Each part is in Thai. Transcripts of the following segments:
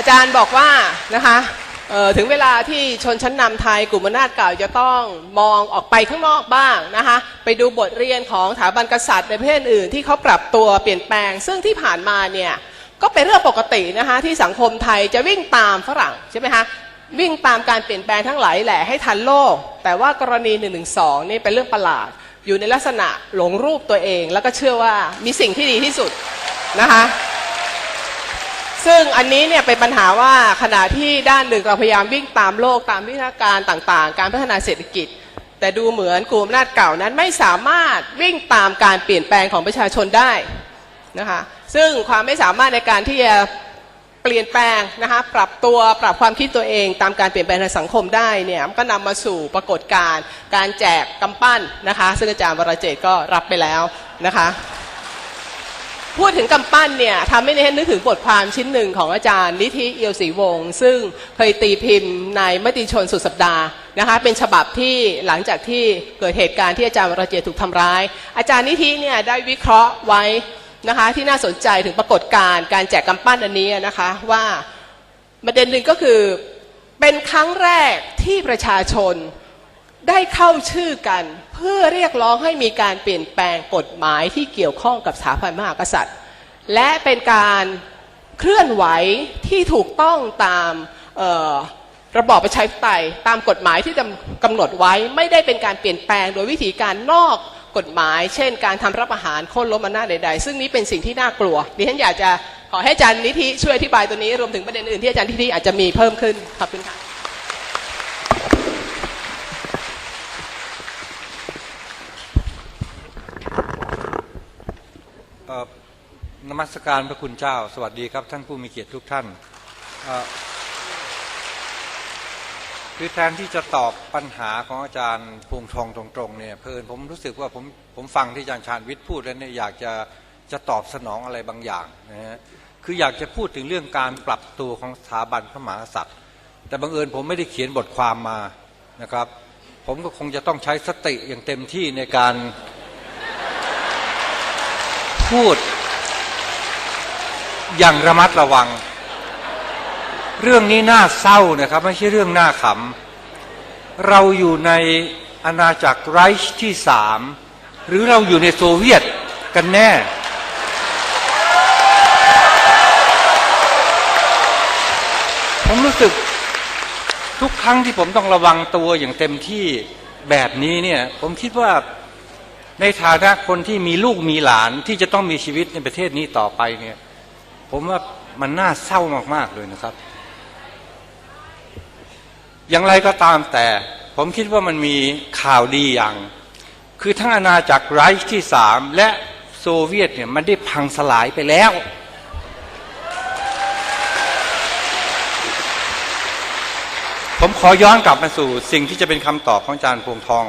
อาจารย์บอกว่านะคะถึงเวลาที่ชนชั้นนำไทยกลุ่มอำนาจเก่าจะต้องมองออกไปข้างนอกบ้างนะคะไปดูบทเรียนของสถาบันกษัตริย์ในประเทศอื่นที่เขาปรับตัวเปลี่ยนแปลง ซึ่งที่ผ่านมาเนี่ยก็เป็นเรื่องปกตินะคะที่สังคมไทยจะวิ่งตามฝรั่งใช่ไหมคะวิ่งตามการเปลี่ยนแปลงทั้งหลายแหละให้ทันโลก แต่ว่ากรณี1นึนี่เป็นเรื่องประหลาด อยู่ในลักษณะหลงรูปตัวเอง แล้วก็เชื่อว่ามีสิ่งที่ดีที่สุดนะคะ ซึ่งอันนี้เนี่ยเป็นปัญหาว่าขณะที่ด้านหนึ่งเราพยายามวิ่งตามโลกตามวิทยาการต่างๆ การพัฒนาเศรษฐกิจ แต่ดูเหมือนกลุ่มอำนาจเก่านั้นไม่สามารถวิ่งตามการเปลี่ยนแปลงของประชาชนได้นะคะซึ่งความไม่สามารถในการที่จะเปลี่ยนแปลงนะคะปรับตัวปรับความคิดตัวเอง ตามการเปลี่ยนแปลงในสังคมได้เนี่ยมันก็นำมาสู่ปรากฏการณ์การแจกกำปั้นนะคะซึ่งอาจารย์วรเจตก็รับไปแล้วนะคะ พูดถึงกำปั้นเนี่ยทำให้ดิฉันนึกถึงบทความชิ้นหนึ่งของอาจารย์นิธิเอียวศรีวงศ์ซึ่งเคยตีพิมพ์ในมติชนสุดสัปดาห์นะคะเป็นฉบับที่หลังจากที่เกิดเหตุการณ์ที่อาจารย์วรเจตถูกทำร้าย อาจารย์นิธิเนี่ยได้วิเคราะห์ไว้นะคะที่น่าสนใจถึงปรากฏการณ์การแจกกำปั้นอันนี้นะคะว่าประเด็นหนึ่งก็คือเป็นครั้งแรกที่ประชาชน ได้เข้าชื่อกันเพื่อเรียกร้องให้มีการเปลี่ยนแปลงกฎหมายที่เกี่ยวข้องกับสถาบันมหากษัตริย์ และเป็นการเคลื่อนไหวที่ถูกต้องตามระบอบประชาธิปไตยตามกฎหมายที่กำหนดไว้ไม่ได้เป็นการเปลี่ยนแปลงโดยวิธีการนอกกฎหมาย เช่น การทำรับอาหารโค่นล้มอำนาจใด ๆ ซึ่งนี้เป็นสิ่งที่น่ากลัวดิฉันอยากจะขอให้อาจารย์นิธิช่วยอธิบายตัวนี้รวมถึงประเด็นอื่นที่อาจารย์นิธิอาจจะมีเพิ่มขึ้นขอบคุณค่ะ เอ่อน มัสการพระคุณเจ้า สวัสดีครับท่านผู้มีเกียรติทุกท่านคือแทนที่จะตอบปัญหาของอาจารย์พวงทองตรงๆเนี่ยเพลินผมรู้สึกว่าผมผมฟังที่อาจารย์ชาญวิทย์พูดแล้วเนี่ยอยากจะจะตอบสนองอะไรบางอย่างนะฮะคืออยากจะพูดถึงเรื่องการปรับตัวของสถาบันพระมหากษัตริย์ แต่บังเอิญผมไม่ได้เขียนบทความมานะครับ ผมก็คงจะต้องใช้สติอย่างเต็มที่ในการพูด อย่างระมัดระวัง เรื่องนี้น่าเศร้านะครับ ไม่ใช่เรื่องน่าขำ เราอยู่ในอาณาจักรไรช์ที่สามหรือเราอยู่ในโซเวียตกันแน่ ผมรู้สึกทุกครั้งที่ผมต้องระวังตัวอย่างเต็มที่แบบนี้เนี่ยผมคิดว่าในฐานะคนที่มีลูกมีหลานที่จะต้องมีชีวิตในประเทศนี้ต่อไปเนี่ย ผมว่ามันน่าเศร้ามากๆเลยนะครับ อย่างไรก็ตามแต่ ผมคิดว่ามันมีข่าวดีอย่าง คือทั้งอาณาจักรไรช์ที่สามและโซเวียตเนี่ยมันได้พังสลายไปแล้ว ผมขอย้อนกลับมาสู่สิ่งที่จะเป็นคำตอบของอาจารย์พวงทอง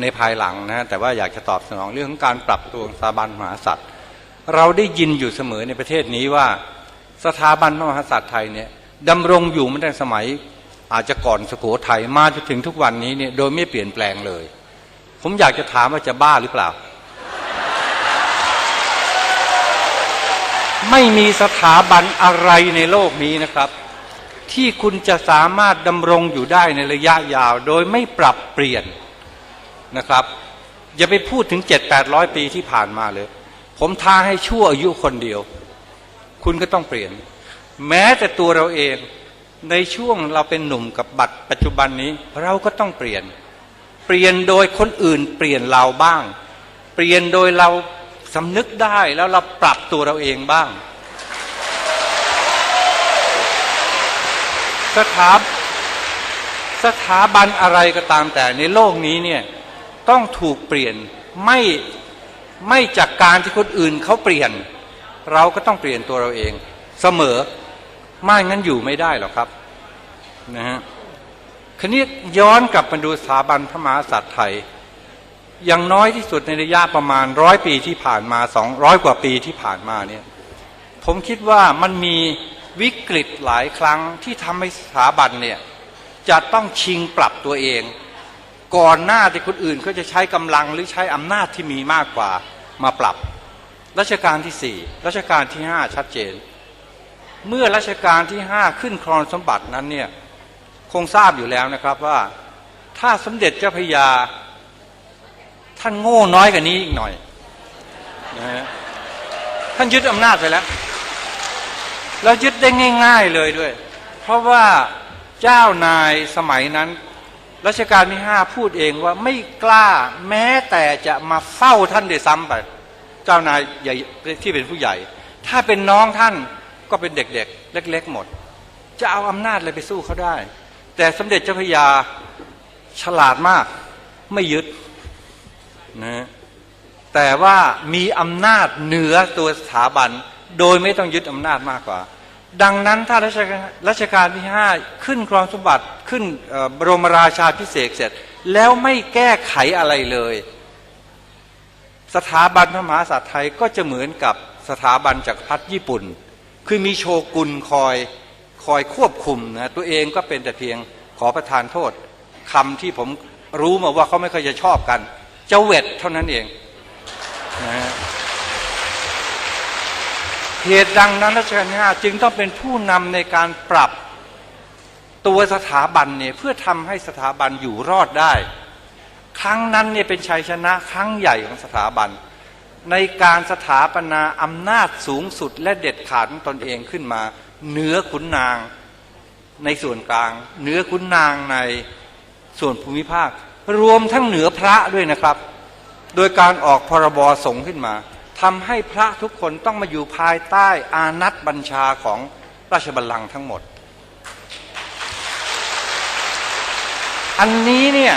ในภายหลังนะฮะแต่ว่าอยากจะตอบสนองเรื่องของการปรับตัวสถาบันมหากษัตริย์ เราได้ยินอยู่เสมอในประเทศนี้ว่าสถาบันพระมหากษัตริย์ไทยเนี่ยดำรงอยู่มาตั้งสมัยอาจจะก่อนสุโขทัยมาจนถึงทุกวันนี้เนี่ยโดยไม่เปลี่ยนแปลงเลย ผมอยากจะถามว่าจะบ้าหรือเปล่า ไม่มีสถาบันอะไรในโลกนี้นะครับ ที่คุณจะสามารถดำรงอยู่ได้ในระยะยาว โดยไม่ปรับเปลี่ยนนะครับ อย่าไปพูดถึงเจ็ดแปดร้อยปีที่ผ่านมาเลย ผมท้าให้ชั่วอายุคนเดียว คุณก็ต้องเปลี่ยน แม้แต่ตัวเราเองในช่วงเราเป็นหนุ่มกับบัตรปัจจุบันนี้เราก็ต้องเปลี่ยน เปลี่ยนโดยคนอื่นเปลี่ยนเราบ้าง เปลี่ยนโดยเราสำนึกได้แล้วเราปรับตัวเราเองบ้างสถาสถาบันอะไรก็ตามแต่ในโลกนี้เนี่ยต้องถูกเปลี่ยนไม่ ไม่จากการที่คนอื่นเขาเปลี่ยน เราก็ต้องเปลี่ยนตัวเราเอง เสมอไม่งั้นอยู่ไม่ได้หรอกครับนะฮะคันนี้ย้อนกลับมาดูสถาบันพระมหากษัตริย์ไทยอย่างน้อยที่สุดในระยะประมาณร้อยปีที่ผ่านมาสองร้อยกว่าปีที่ผ่านมาเนี่ยผมคิดว่ามันมีวิกฤตหลายครั้งที่ทำให้สถาบันเนี่ยจะต้องชิงปรับตัวเอง ก่อนหน้าที่คนอื่นเขาจะใช้กำลังหรือใช้อำนาจที่มีมากกว่ามาปรับรัชกาลที่สี่รัชกาลที่ห้าชัดเจน เมื่อรัชกาลที่ห้าขึ้นครองสมบัตินั้นเนี่ยคงทราบอยู่แล้วนะครับว่าถ้าสมเด็จเจ้าพยา ท่านโง่น้อยกว่านี้อีกหน่อยนะฮะท่านยึดอำนาจไปแล้ว แล้วยึดได้ง่าย ๆเลยด้วย เพราะว่าเจ้านายสมัยนั้น รัชกาลที่ห้าพูดเองว่าไม่กล้าแม้แต่จะมาเฝ้าท่านด้วยซ้ำไป เจ้านายใหญ่ที่เป็นผู้ใหญ่ ถ้าเป็นน้องท่านก็เป็นเด็กๆ เล็ก ๆ หมด จะเอาอำนาจอะไรไปสู้เขาได้ แต่สมเด็จเจ้าพยาฉลาดมากไม่ยึดนะแต่ว่ามีอำนาจเหนือตัวสถาบัน โดยไม่ต้องยึดอำนาจมากกว่า ดังนั้นถ้ารัชกาลรัชกาลที่ห้าขึ้นครองสมบัติขึ้นบรมราชาพิเศษเสร็จ แล้วไม่แก้ไขอะไรเลย สถาบันพระมหากษัตริย์ไทยก็จะเหมือนกับสถาบันจักรพรรดิญี่ปุ่น คือมีโชกุนคอยคอยควบคุมนะตัวเองก็เป็นแต่เพียงขอประทานโทษคำที่ผมรู้มาว่าเขาไม่ค่อยจะชอบกัน เจ้าเวทเท่านั้นเองนะฮะ เหตุดังนั้นรัชกาลที่ห้าจึงต้องเป็นผู้นำในการปรับตัวสถาบันเนี่ยเพื่อทำให้สถาบันอยู่รอดได้ ครั้งนั้นเนี่ยเป็นชัยชนะครั้งใหญ่ของสถาบัน ในการสถาปนาอำนาจสูงสุดและเด็ดขาดของตนเองขึ้นมา เหนือขุนนางในส่วนกลาง เหนือขุนนางในส่วนภูมิภาค รวมทั้งเหนือพระด้วยนะครับ โดยการออกพรบสงฆ์ขึ้นมา ทำให้พระทุกคนต้องมาอยู่ภายใต้อานัตบัญชาของราชบัลลังก์ทั้งหมด อันนี้เนี่ย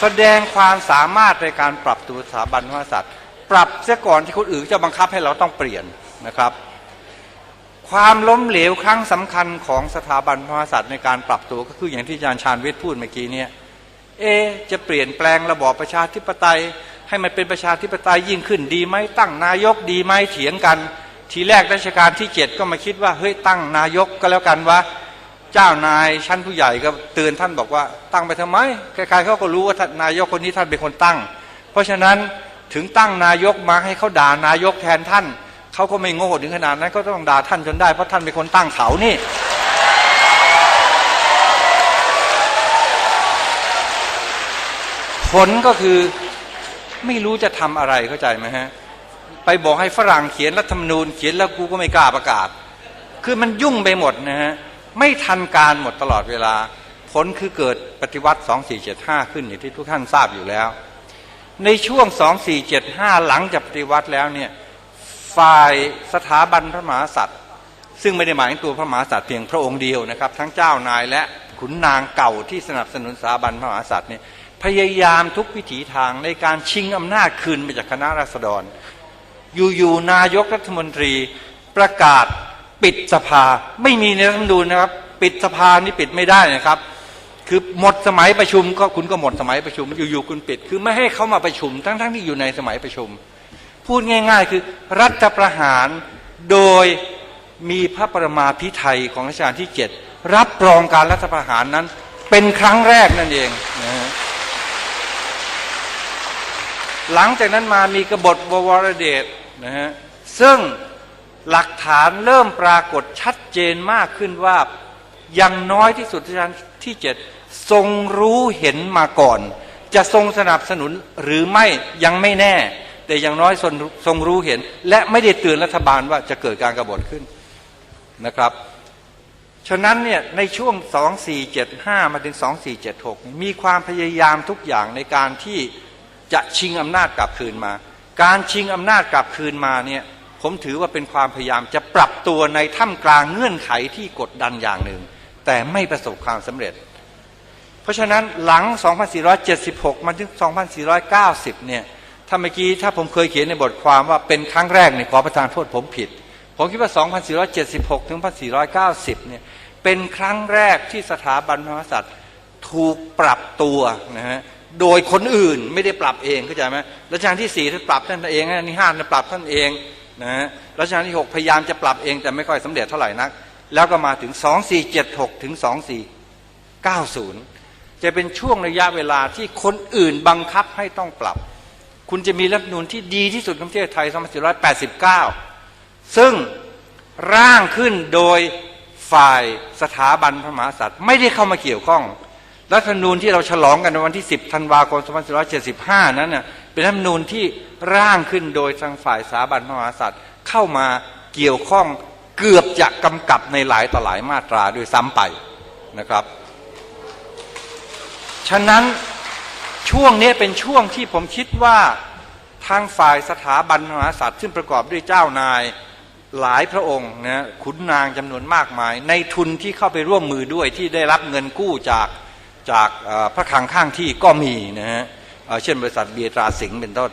แสดงความสามารถในการปรับตัวสถาบันพระกษัตริย์ ปรับเสียก่อนที่คนอื่นจะบังคับให้เราต้องเปลี่ยนนะครับ ความล้มเหลวครั้งสำคัญของสถาบันพระกษัตริย์ในการปรับตัวก็คืออย่างที่อาจารย์ชาญวิทย์พูดเมื่อกี้เนี่ยเอจะเปลี่ยนแปลงระบอบประชาธิปไตย ให้มันเป็นประชาธิปไตยยิ่งขึ้นดีไหมตั้งนายกดีไหมเถียงกัน ทีแรกรัชกาลที่เจ็ดก็มาคิดว่าเฮ้ยตั้งนายกก็แล้วกันวะเจ้านายชั้นผู้ใหญ่ก็เตือนท่านบอกว่า ตั้งไปทำไมใครๆเขาก็รู้ว่าท่านนายกคนนี้ท่านเป็นคนตั้ง เพราะฉะนั้นถึงตั้งนายกมาให้เขาด่านายกแทนท่านเขาก็ไม่โง่ถึงขนาดนั้นก็ต้องด่าท่านจนได้เพราะท่านเป็นคนตั้งเขานี่ผลก็คือ ไม่รู้จะทำอะไรเข้าใจไหมฮะ ไปบอกให้ฝรั่งเขียนรัฐธรรมนูญเขียนแล้วกูก็ไม่กล้าประกาศ คือมันยุ่งไปหมดนะฮะ ไม่ทันการหมดตลอดเวลา ผลคือเกิดปฏิวัติ 2475 ขึ้นอย่างที่ทุกท่านทราบอยู่แล้ว ในช่วง 2475 หลังจากปฏิวัติแล้วเนี่ยฝ่ายสถาบันพระมหากษัตริย์ ซึ่งไม่ได้หมายถึงตัวพระมหากษัตริย์เพียงพระองค์เดียวนะครับ ทั้งเจ้านายและขุนนางเก่าที่สนับสนุนสถาบันพระมหากษัตริย์เนี่ย พยายามทุกวิถีทางในการชิงอำนาจคืนไปจากคณะราษฎร อยู่ๆนายกรัฐมนตรีประกาศปิดสภาไม่มีในรัฐธรรมนูญนะครับ ปิดสภานี่ปิดไม่ได้นะครับ คือหมดสมัยประชุมก็คุณก็หมดสมัยประชุมอยู่ๆคุณปิด คือไม่ให้เขามาประชุม ทั้งๆที่อยู่ในสมัยประชุม พูดง่าย ๆ คือรัฐประหารโดยมีพระประมาพิไทยของรัชกาลที่เจ็ดรับรองการรัฐประหารนั้น เป็นครั้งแรกนั่นเองนะฮะ หลังจากนั้นมามีกบฏบวรเดชนะฮะซึ่งหลักฐานเริ่มปรากฏชัดเจนมากขึ้นว่าอย่างน้อยที่สุดที่เจ็ดทรงรู้เห็นมาก่อน จะทรงสนับสนุนหรือไม่ยังไม่แน่ แต่อย่างน้อยทรงทรงรู้เห็น และไม่ได้เตือนรัฐบาลว่าจะเกิดการกรบฏขึ้นนะครับ ฉะนั้นเนี่ยในช่วง 2475 มาถึง 2476 มีความพยายามทุกอย่างในการที่ จะชิงอำนาจกลับคืนมา การชิงอำนาจกลับคืนมาเนี่ยผมถือว่าเป็นความพยายามจะปรับตัวในท่ามกลางเงื่อนไขที่กดดันอย่างหนึ่ง แต่ไม่ประสบความสำเร็จ เพราะฉะนั้นหลัง 2476 มาถึง 2490 เนี่ยถ้าเมื่อกี้ถ้าผมเคยเขียนในบทความว่าเป็นครั้งแรกเนี่ยขอประทานโทษผมผิด ผมคิดว่า 2476 ถึง 2490 เนี่ยเป็นครั้งแรกที่สถาบันพระมหากษัตริย์ถูกปรับตัวนะฮะ โดยคนอื่นไม่ได้ปรับเองเข้าใจไหมรัชกาลที่สี่ท่านปรับท่านเองรัชกาลที่ห้าท่านปรับท่านเองนะฮะรัชกาลที่หกพยายามจะปรับเองแต่ไม่ค่อยสำเร็จเท่าไหร่นัก แล้วก็มาถึง2476ถึง2490จะเป็นช่วงระยะเวลาที่คนอื่นบังคับให้ต้องปรับ คุณจะมีรัฐนูญที่ดีที่สุดของประเทศไทย2489 ซึ่งร่างขึ้นโดยฝ่ายสถาบันพระมหากษัตริย์ ไม่ได้เข้ามาเกี่ยวข้อง รัฐธรรมนูญที่เราฉลองกันในวันที่ 10ธันวาคม2475 นั้นน่ะเป็นรัฐธรรมนูญที่ร่างขึ้นโดยทางฝ่ายสถาบันพระมหากษัตริย์เข้ามาเกี่ยวข้องเกือบจะกำกับในหลายต่อหลายมาตราด้วยซ้ำไปนะครับ ฉะนั้นช่วงนี้เป็นช่วงที่ผมคิดว่าทางฝ่ายสถาบันพระมหากษัตริย์ซึ่งประกอบด้วยเจ้านายหลายพระองค์นะขุนนางจำนวนมากมาย ในทุนที่เข้าไปร่วมมือด้วยที่ได้รับเงินกู้จาก จากพระคลังข้างที่ก็มีนะฮะเช่นบริษัทเบียตราสิงห์เป็นต้น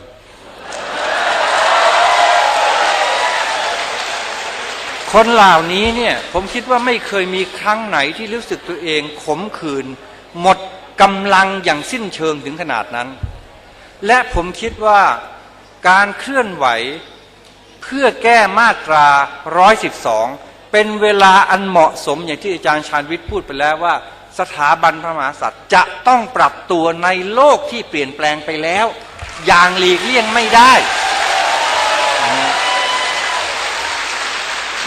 คนเหล่านี้เนี่ยผมคิดว่าไม่เคยมีครั้งไหนที่รู้สึกตัวเองขมขื่นหมดกำลังอย่างสิ้นเชิงถึงขนาดนั้น และผมคิดว่าการเคลื่อนไหวเพื่อแก้มาตรา 112 เป็นเวลาอันเหมาะสมอย่างที่อาจารย์ชาญวิทย์พูดไปแล้วว่า สถาบันพระมหากษัตริย์จะต้องปรับตัวในโลกที่เปลี่ยนแปลงไปแล้ว อย่างหลีกเลี่ยงไม่ได้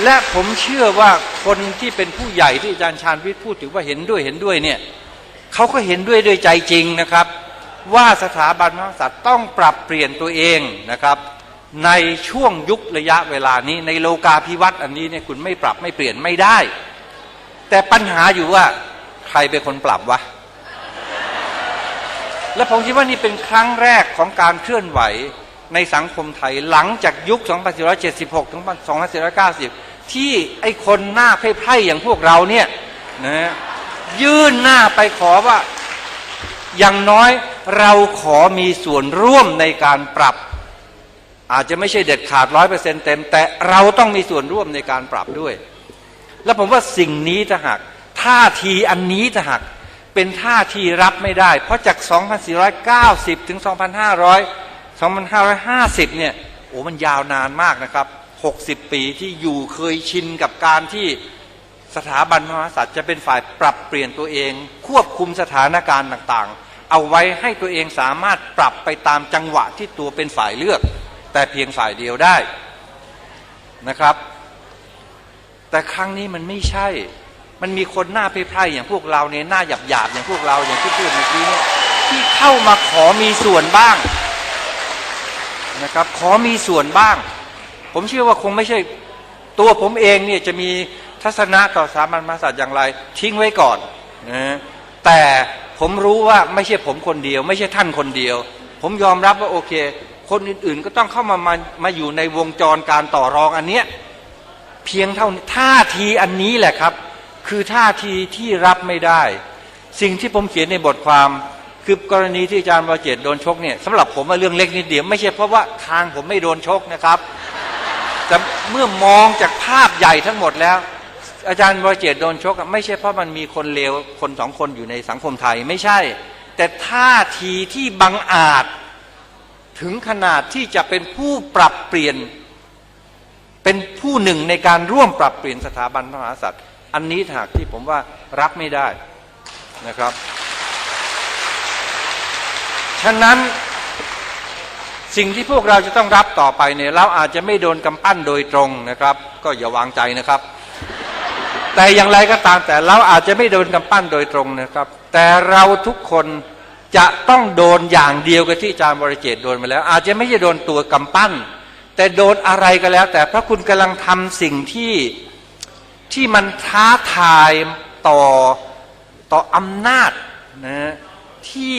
และผมเชื่อว่าคนที่เป็นผู้ใหญ่ที่อาจารย์ชาญวิทย์พูดถึงว่าเห็นด้วยเห็นด้วยเนี่ยเขาก็เห็นด้วยด้วยใจจริงนะครับ ว่าสถาบันพระมหากษัตริย์ต้องปรับเปลี่ยนตัวเองนะครับในช่วงยุคระยะเวลานี้ในโลกาภิวัตน์อันนี้เนี่ยคุณไม่ปรับไม่เปลี่ยนไม่ได้ แต่ปัญหาอยู่ว่า ใครเป็นคนปรับวะ และผมคิดว่านี่เป็นครั้งแรกของการเคลื่อนไหวในสังคมไทยหลังจากยุค 2476 ถึง 2490 ที่ไอ้คนหน้าไพร่ๆอย่างพวกเราเนี่ยนะยื่นหน้าไปขอว่าอย่างน้อยเราขอมีส่วนร่วมในการปรับ อาจจะไม่ใช่เด็ดขาดร้อยเปอร์เซ็นต์เต็ม แต่เราต้องมีส่วนร่วมในการปรับด้วย และผมว่าสิ่งนี้ถ้าหาก ท่าทีอันนี้ถ้าหากเป็นท่าทีรับไม่ได้ เพราะจาก 2490 ถึง 2500 2550 เนี่ยโอ้มันยาวนานมากนะครับ 60 ปีที่อยู่เคยชินกับการที่สถาบันพระมหากษัตริย์จะเป็นฝ่ายปรับเปลี่ยนตัวเอง ควบคุมสถานการณ์ต่างๆ เอาไว้ให้ตัวเองสามารถปรับไปตามจังหวะที่ตัวเป็นฝ่ายเลือก แต่เพียงฝ่ายเดียวได้นะครับ แต่ครั้งนี้มันไม่ใช่ มันมีคนหน้าไพร่ๆอย่างพวกเราเนี่ยหน้าหยาบๆอย่างพวกเราอย่างที่พูดเมื่อกี้เนี่ยที่เข้ามาขอมีส่วนบ้างนะครับขอมีส่วนบ้าง ผมเชื่อว่าคงไม่ใช่ตัวผมเองเนี่ยจะมีทัศนะต่อสามัญมาศาสตร์อย่างไร ทิ้งไว้ก่อนนะแต่ผมรู้ว่าไม่ใช่ผมคนเดียว ไม่ใช่ท่านคนเดียว ผมยอมรับว่าโอเค คนอื่นๆก็ต้องเข้ามามามาอยู่ในวงจรการต่อรองอันเนี้ยเพียงเท่าท่าทีอันนี้แหละครับ คือท่าทีที่รับไม่ได้ สิ่งที่ผมเขียนในบทความ คือกรณีที่อาจารย์วรเจตโดนชกเนี่ยสำหรับผมว่าเรื่องเล็กนิดเดียวไม่ใช่เพราะว่าทางผมไม่โดนชกนะครับ แต่เมื่อมองจากภาพใหญ่ทั้งหมดแล้ว อาจารย์วรเจตโดนชก ไม่ใช่เพราะมันมีคนเลวคนสองคนอยู่ในสังคมไทยไม่ใช่ แต่ท่าทีที่บังอาจ ถึงขนาดที่จะเป็นผู้ปรับเปลี่ยนเป็นผู้หนึ่งในการร่วมปรับเปลี่ยนสถาบันพระมหากษัตริย์ อันนี้หากที่ผมว่ารับไม่ได้นะครับ ฉะนั้นสิ่งที่พวกเราจะต้องรับต่อไปเนี่ยเราอาจจะไม่โดนกำปั้นโดยตรงนะครับ ก็อย่าวางใจนะครับ แต่อย่างไรก็ตามแต่เราอาจจะไม่โดนกำปั้นโดยตรงนะครับ แต่เราทุกคนจะต้องโดนอย่างเดียวกับที่อาจารย์บริเจตโดนมาแล้ว อาจจะไม่ใช่โดนตัวกำปั้น แต่โดนอะไรก็แล้ว แต่พระคุณกำลังทำสิ่งที่ ที่มันท้าทายต่อต่ออำนาจนะที่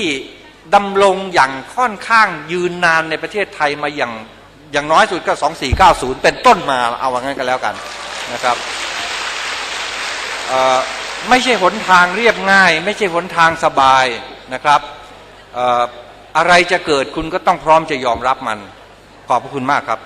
ดำรงอย่างค่อนข้างยืนนานในประเทศไทยมาอย่างอย่างน้อยสุดก็ 2490 เป็นต้นมาเอาว่างั้นก็แล้วกันนะครับไม่ใช่หนทางเรียบง่าย ไม่ใช่หนทางสบายนะครับอออะไรจะเกิดคุณก็ต้องพร้อมจะยอมรับมัน ขอบพระคุณมากครับ